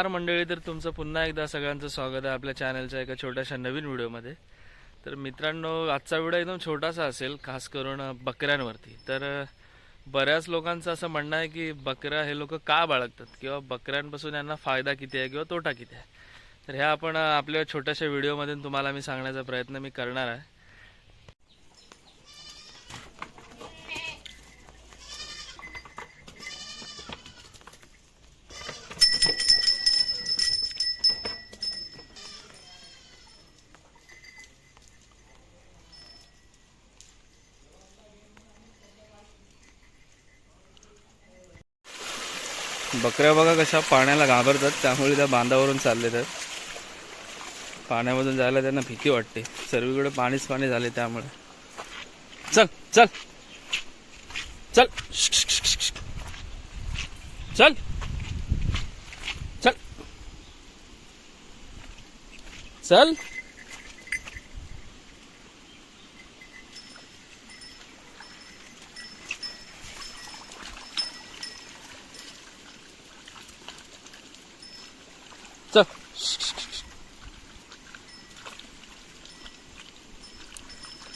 नमस्कार मंडळी तर तुमचं पुन्हा एकदा सगळ्यांचं स्वागत आहे आपल्या चॅनलच्या एका छोट्याशा नवीन व्हिडिओमध्ये. तर मित्रांनो आजचा व्हिडिओ एकदम छोटासा असेल खास करून बकऱ्यांवरती. तर बऱ्याच लोकांचं असं म्हणणं आहे की बकऱ्या हे लोक का बाळगतात? किंवा बकऱ्यांपासून यांना फायदा किती आहे किंवा तोटा किती आहे? तर ह्या आपण आपल्या छोट्याशा व्हिडिओमधून तुम्हाला मी सांगण्याचा प्रयत्न मी करणार आहे. बकऱ्या बघा कशा पाण्याला घाबरतात. त्यामुळे त्या बांधावरून चालले तर. पाण्यामधून जायला त्यांना भीती वाटते. सर्वीकडे पाणीच पाणी झाले त्यामुळे. चल चल. चल. चल चल. चल. चल.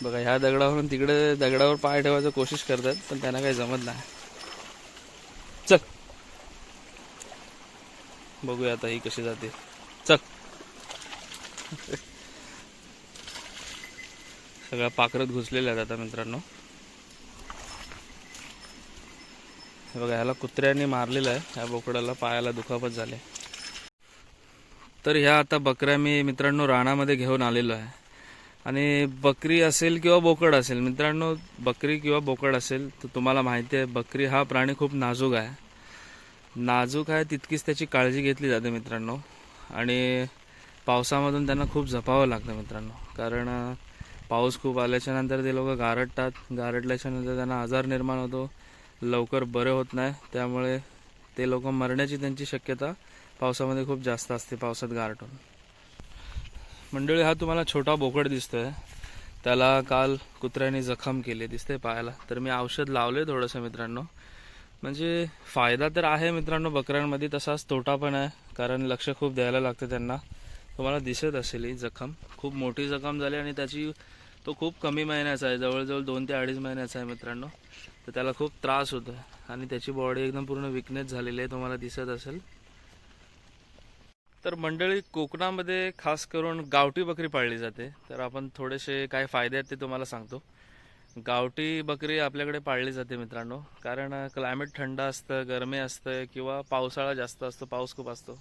बघा ह्या दगडावरून तिकडे दगडावर पाय ठेवायचं कोशिश करतात पण त्यांना काही जमत नाही. चल. बघूया आता ही कशी जाते. चल. सगळ्या पाखरत घुसलेल्या आहेत आता मित्रांनो. बघा ह्याला कुत्र्यांनी मारलेलं आहे. ह्या बोकडाला पायाला दुखापत झाले तर ह्या आता बकऱ्या मी मित्रांनो रानामध्ये घेऊन आलेलो आहे. आणि बकरी असेल किंवा बोकड असेल मित्रांनो बकरी किंवा बोकड असेल तर तुम्हाला माहिती आहे बकरी हा प्राणी खूप नाजूक आहे. नाजूक आहे तितकीच त्याची काळजी घेतली जाते मित्रांनो. आणि पावसामधून त्यांना खूप जपावं लागतं मित्रांनो. कारण पाऊस खूप आल्याच्यानंतर ते लोक गारटतात गारटल्याच्या नंतर त्यांना आजार निर्माण होतो. लवकर बरे होत नाही. त्यामुळे ते लोक मरण्याची त्यांची शक्यता पावसामध्ये खूप जास्त असते पावसात गारटून मंडळी हा तुम्हाला छोटा बोकड दिसतोय. त्याला काल कुत्र्याने जखम केली दिसते पायाला. तर मी औषध लावले थोडंसं मित्रांनो. म्हणजे फायदा तर आहे मित्रांनो बकऱ्यांमध्ये तसाच तोटा पण आहे कारण लक्ष खूप द्यायला लागतं त्यांना. तुम्हाला दिसत असेल ही जखम. खूप मोठी जखम झाली आणि त्याची तो खूप कमी महिन्याचा आहे जवळजवळ दोन ते अडीच महिन्याचा आहे मित्रांनो. तर त्याला खूप त्रास होतो आहे आणि त्याची बॉडी एकदम पूर्ण विकनेस झालेली आहे तुम्हाला दिसत असेल. तर मंडळी कोकणामध्ये खास करून गावठी बकरी पाळली जाते. तर आपण थोडेसे काय फायदे आहेत ते तुम्हाला सांगतो. गावठी बकरी आपल्याकडे पाळली जाते मित्रांनो. कारण क्लायमेट थंड असतं गरमी असतं किंवा पावसाळा जास्त असतो पाऊस खूप असतो.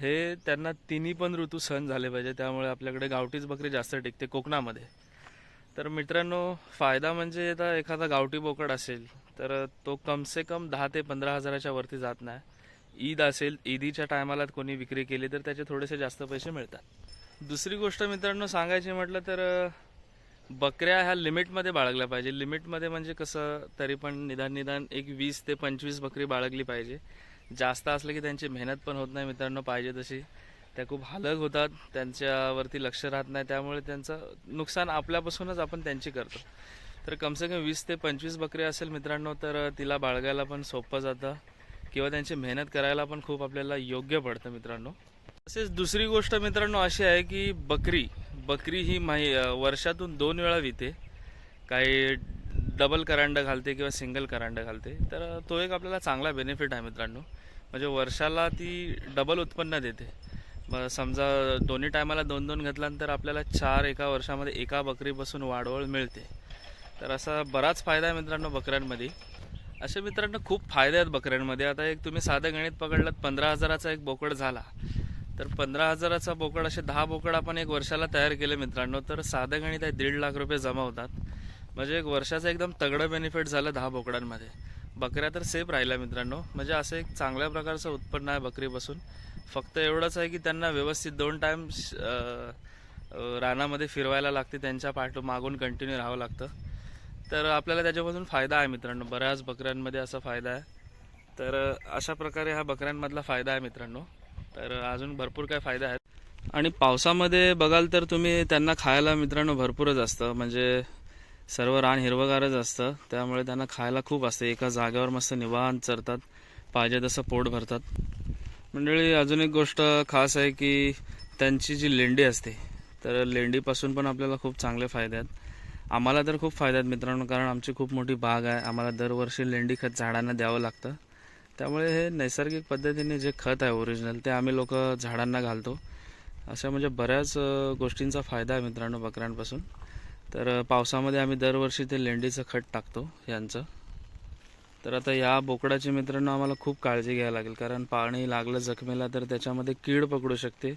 हे त्यांना तिन्ही पण ऋतू सहन झाले पाहिजे. त्यामुळे आपल्याकडे गावठीच बकरी जास्त टिकते कोकणामध्ये. तर मित्रांनो फायदा म्हणजे आता एखादा गावठी बोकड असेल तर तो कमसे कम दहा ते पंधरा हजाराच्या वरती जात नाही. ईद असेल ईदीच्या टायमाला कोणी विक्री केली तर त्याचे थोडेसे जास्त पैसे मिळतात. दुसरी गोष्ट मित्रांनो सांगायची म्हटलं तर बकऱ्या ह्या लिमिटमध्ये बाळगल्या पाहिजे. लिमिटमध्ये म्हणजे कसं तरी पण निदान निदान एक वीस ते पंचवीस बकरी बाळगली पाहिजे. जास्त असलं की त्यांची मेहनत पण होत नाही मित्रांनो पाहिजे तशी. त्या खूप हालक होतात त्यांच्यावरती लक्ष राहत नाही त्यामुळे त्यांचं नुकसान आपल्यापासूनच आपण त्यांची करतो. तर कमसे कम वीस ते पंचवीस बकरी असेल मित्रांनो तर तिला बाळगायला पण सोपं जातं. किंवा त्यांची मेहनत करायला पण खूप आपल्याला योग्य पडतं मित्रांनो. तसेच दुसरी गोष्ट मित्रांनो अशी आहे की बकरी बकरी ही माही वर्षातून दोन वेळा विते. काही डबल करांड घालते किंवा सिंगल करांड घालते. तर तो एक आपल्याला चांगला बेनिफिट आहे मित्रांनो. म्हणजे वर्षाला ती डबल उत्पन्न देते. मग समजा दोन्ही टायमाला दोन दोन घेतल्यानंतर आपल्याला चार एका वर्षामध्ये एका बकरीपासून वाढवळ मिळते. तर असा बराच फायदा आहे मित्रांनो बकऱ्यांमध्ये. असे मित्रांनो खूप फायदे आहेत बकऱ्यांमध्ये. आता एक तुम्ही साधं गणित पकडलात पंधरा हजाराचा एक बोकड झाला. तर पंधरा हजाराचा बोकड असे दहा बोकड आपण एक वर्षाला तयार केले मित्रांनो. तर साधं गणित आहे दीड लाख रुपये जमा होतात. म्हणजे एक वर्षाचं एकदम तगडं बेनिफिट झालं दहा बोकडांमध्ये. बकऱ्या तर सेफ राहिल्या मित्रांनो. म्हणजे असं एक चांगल्या प्रकारचं उत्पन्न आहे बकरीपासून. फक्त एवढंच आहे की त्यांना व्यवस्थित दोन टाईम रानामध्ये फिरवायला लागते त्यांच्या पाठ मागून कंटिन्यू राहावं लागतं. तर आपल्याला त्याच्यामधून फायदा आहे मित्रांनो. बऱ्याच बकऱ्यांमध्ये असा फायदा आहे. तर अशा प्रकारे हा बकऱ्यांमधला फायदा आहे मित्रांनो. तर अजून भरपूर काय फायदा आहेत. आणि पावसामध्ये बघाल तर तुम्ही त्यांना खायला मित्रांनो भरपूरच असतं. म्हणजे सर्व रान हिरवगारच असतं. त्यामुळे त्यांना खायला खूप असतं. एका जागेवर मस्त निवांत चरतात. पाहिजे तसं पोट भरतात. मंडळी अजून एक गोष्ट खास आहे की त्यांची जी लेंडी असते तर लेंडीपासून पण आपल्याला खूप चांगले फायदे आहेत. आम्हाला तर खूप फायदा आहेत मित्रांनो कारण आमची खूप मोठी बाग आहे. आम्हाला दरवर्षी लेंडी खत झाडांना द्यावं लागतं. त्यामुळे हे नैसर्गिक पद्धतीने जे खत आहे ओरिजिनल ते आम्ही लोक झाडांना घालतो. अशा म्हणजे बऱ्याच गोष्टींचा फायदा आहे मित्रांनो बकऱ्यांपासून. तर पावसामध्ये आम्ही दरवर्षी ते लेंडीचं खत टाकतो यांचं. तर आता या बोकडाची मित्रांनो आम्हाला खूप काळजी घ्यायला लागेल कारण पाणी लागलं जखमेला तर त्याच्यामध्ये कीड पकडू शकते.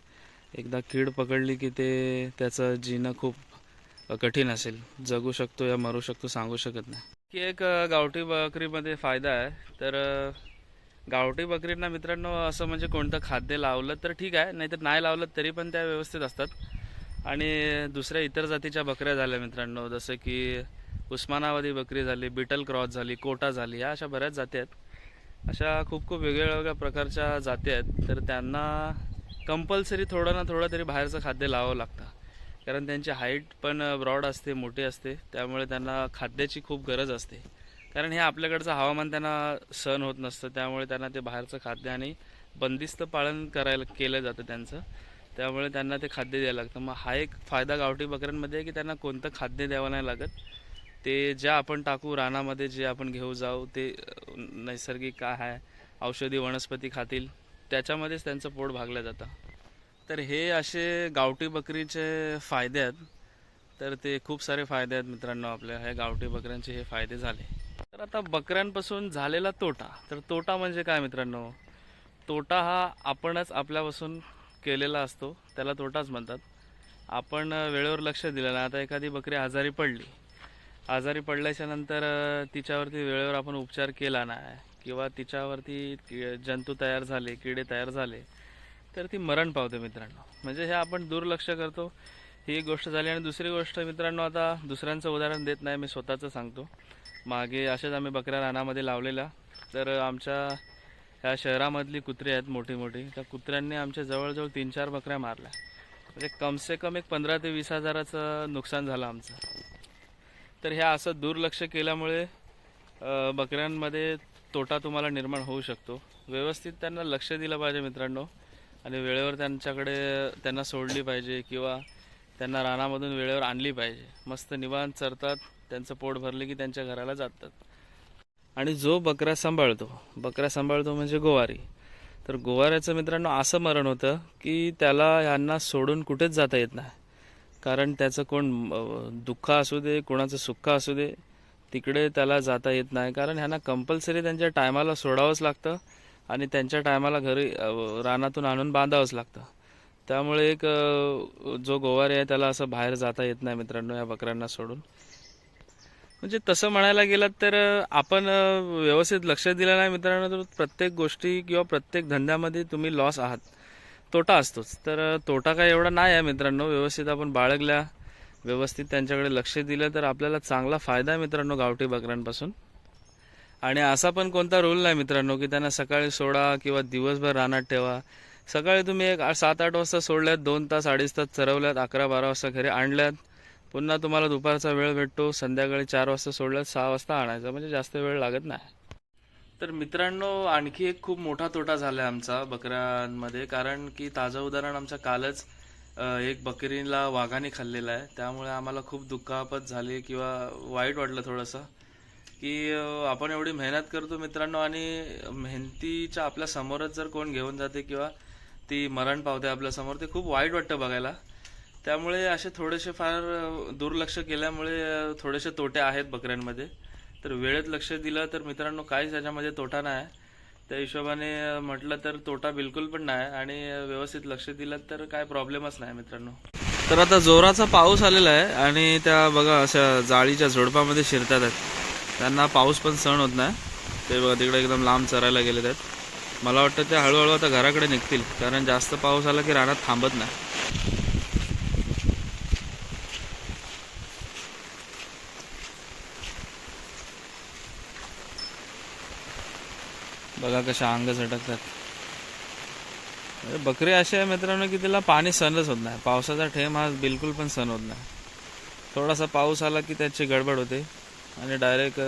एकदा कीड पकडली की ते त्याचं जीनं खूप कठीण असेल. जगू शकतो या मरू शकतो सांगू शकत नाही. की एक गावठी बकरीमध्ये फायदा आहे. तर गावठी बकरींना मित्रांनो असं म्हणजे कोणतं खाद्य लावलं तर ठीक आहे. नाहीतर नाही लावलं तरी पण त्या व्यवस्थित असतात. आणि दुसऱ्या इतर जातीच्या बकऱ्या झाल्या मित्रांनो. जसं की उस्मानाबादी बकरी झाली बिटल क्रॉस झाली कोटा झाली या अशा बऱ्याच जाती आहेत. अशा खूप खूप वेगळ्या वेगळ्या प्रकारच्या जाती आहेत. तर त्यांना कंपल्सरी थोडं ना थोडं तरी बाहेरचं खाद्य लावावं लागतं. कारण त्यांची हाईट पण ब्रॉड असते मोठी असते. त्यामुळे त्यांना खाद्याची खूप गरज असते. कारण हे आपल्याकडचं हवामान त्यांना सहन होत नसतं. त्यामुळे त्यांना ते बाहेरचं खाद्य आणि बंदिस्त पालन करायला केलं जातं त्यांचं. त्यामुळे त्यांना ते खाद्य द्यायला लागतं. मग हा एक फायदा गावठी बकऱ्यांमध्ये आहे की त्यांना कोणतं खाद्य द्यावं नाही लागत. ते ज्या आपण टाकू रानामध्ये जे आपण घेऊ जाऊ ते नैसर्गिक काय आहे. औषधी वनस्पती खातील. त्याच्यामध्येच त्यांचं पोट भागलं जातं. तर हे असे गावठी बकरीचे फायदे आहेत. तर ते खूप सारे फायदे आहेत मित्रांनो आपल्या. ह्या गावठी बकऱ्यांचे हे फायदे झाले. तर आता बकऱ्यांपासून झालेला तोटा. तर तोटा म्हणजे काय मित्रांनो? तोटा हा आपणच आपल्यापासून केलेला असतो. त्याला तोटाच म्हणतात. आपण वेळेवर लक्ष दिलं नाही. आता एखादी बकरी आजारी पडली. आजारी पडल्याच्या नंतर तिच्यावरती वेळेवर आपण उपचार केला नाही. किंवा तिच्यावरती जंतू तयार झाले किडे तयार झाले. तर ती मरण पावते मित्रांनो. म्हणजे हे आपण दुर्लक्ष करतो. ही एक गोष्ट झाली आणि दुसरी गोष्ट मित्रांनो आता दुसऱ्यांचं उदाहरण देत नाही मी स्वतःचं सांगतो. मागे अशाच आम्ही बकऱ्या रानामध्ये लावलेल्या. तर आमच्या ह्या शहरामधली कुत्री आहेत मोठी मोठी. त्या कुत्र्यांनी आमच्या जवळजवळ तीन चार बकऱ्या मारल्या. म्हणजे कमसे कम एक पंधरा ते वीस हजाराचं नुकसान झालं आमचं. तर ह्या असं दुर्लक्ष केल्यामुळे बकऱ्यांमध्ये तोटा तुम्हाला निर्माण होऊ शकतो. व्यवस्थित त्यांना लक्ष दिलं पाहिजे मित्रांनो. आणि वेळेवर त्यांच्याकडे त्यांना सोडली पाहिजे किंवा त्यांना रानामधून वेळेवर आणली पाहिजे. मस्त निवांत चरतात त्यांचं पोट भरले की त्यांच्या घराला जातात. आणि जो बकरा सांभाळतो बकरा सांभाळतो म्हणजे गोवारी. तर गोवाऱ्याचं मित्रांनो असं मरण होतं की त्याला ह्यांना सोडून कुठेच जाता येत नाही. कारण त्याचं कोण दुःख असू दे कोणाचं सुख असू दे तिकडे त्याला जाता येत नाही. कारण ह्यांना कंपल्सरी त्यांच्या टायमाला सोडावंच लागतं. आणि त्यांच्या टायमाला घरी रानातून आणून बांधावंच लागतं. त्यामुळे एक जो गोवारी आहे त्याला असं बाहेर जाता येत नाही मित्रांनो या बकऱ्यांना सोडून. म्हणजे तसं म्हणायला गेलं तर आपण व्यवस्थित लक्ष दिलं नाही मित्रांनो तर प्रत्येक गोष्टी किंवा प्रत्येक धंद्यामध्ये तुम्ही लॉस आहात. तोटा असतोच. तर तोटा काय एवढा नाही आहे मित्रांनो. व्यवस्थित आपण बाळगल्या व्यवस्थित त्यांच्याकडे लक्ष दिलं तर आपल्याला चांगला फायदा आहे मित्रांनो गावठी बकऱ्यांपासून. आणि असा पण कोणता रूल नाही मित्रांनो की त्यांना सकाळी सोडा किंवा दिवसभर रानात ठेवा. सकाळी तुम्ही एक सात आठ वाजता सोडल्यात दोन तास अडीच तास चरवल्यात अकरा बारा वाजता घरी आणल्यात. पुन्हा तुम्हाला दुपारचा वेळ भेटतो संध्याकाळी चार वाजता सोडल्यात सहा वाजता आणायचा म्हणजे जास्त वेळ लागत नाही. तर मित्रांनो आणखी एक खूप मोठा तोटा झाला आहे आमचा बकऱ्यांमध्ये कारण की ताजं उदाहरण आमच्या कालच एक बकरीला वाघाने खाल्लेला आहे. त्यामुळे आम्हाला खूप दुःखापत झाली किंवा वाईट वाटलं थोडंसं. की आपण एवढी मेहनत करतो मित्रांनो आणि मेहनतीच्या आपल्या समोरच जर कोण घेऊन जाते किंवा ती मरण पावते आपल्यासमोर ते खूप वाईट वाटतं बघायला. त्यामुळे असे थोडेसे फार दुर्लक्ष केल्यामुळे थोडेसे तोटे आहेत बकऱ्यांमध्ये. तर वेळेत लक्ष दिलं तर मित्रांनो काहीच त्याच्यामध्ये तोटा नाही. त्या हिशोबाने म्हटलं तर तोटा बिलकुल पण नाही आणि व्यवस्थित लक्ष दिलं तर काय प्रॉब्लेमच नाही मित्रांनो. तर आता जोराचा पाऊस आलेला आहे आणि त्या बघा अशा जाळीच्या झोडपामध्ये शिरतात त्यांना पाऊस पण सहन होत नाही. ते बघा तिकडे एकदम लांब चरायला गेले आहेत मला वाटतं ते हळूहळू आता घराकडे निघतील कारण जास्त पाऊस आला की रानात थांबत नाही. बघा कशा अंग झटकतात बकरी अशी आहे मित्रांनो की तिला पाणी सहनच होत नाही. पावसाचा ठेम हा बिलकुल पण सहन होत नाही. थोडासा पाऊस आला की त्याची गडबड होते. आणि डायरेक्ट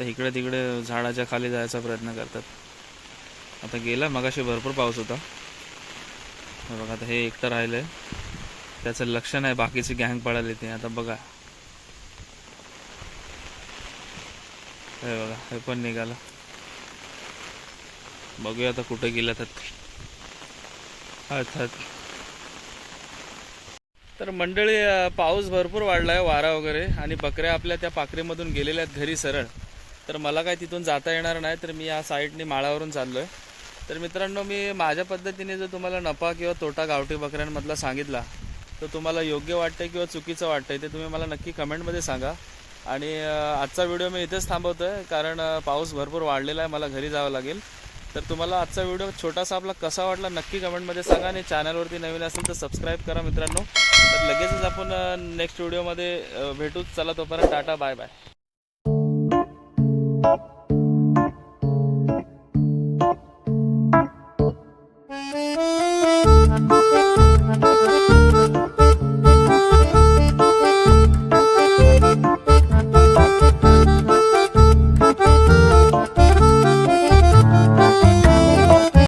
इकडे तिकडे झाडाच्या खाली जायचा प्रयत्न करतात. आता गेला मगाशी भरपूर पाऊस होता. बघा आता हे एकटं राहिलंय. त्याचं लक्ष नाही बाकीची गँग पळाली ती. आता बघा. हे बघा हे पण निघालं. बघूया आता कुठे अच्छा अर्थात तर मंडळी पाऊस भरपूर वाढला आहे वारा वगैरे आणि बकऱ्या आपल्या त्या पाखरीमधून गेलेल्या आहेत घरी सरळ. तर मला काय तिथून जाता येणार नाही तर मी या साईडने माळावरून चाललो आहे तर मित्रांनो मी माझ्या पद्धतीने जर तुम्हाला नफा किंवा तोटा गावठी बकऱ्यांमधला सांगितला तर तुम्हाला योग्य वाटतं किंवा चुकीचं वाटतंय ते तुम्ही मला नक्की कमेंटमध्ये सांगा. आणि आजचा व्हिडिओ मी इथेच थांबवतो आहे कारण पाऊस भरपूर वाढलेला आहे मला घरी जावं लागेल. तर तुम्हाला आजचा व्हिडिओ छोटासा आपला कसा वाटला नक्की कमेंटमध्ये सांगा आणि चॅनलवरती नवीन असेल तर सबस्क्राईब करा मित्रांनो. तर लगेचच आपण नेक्स्ट व्हिडिओमध्ये भेटूच. चला तोपर्यंत टाटा बाय बाय.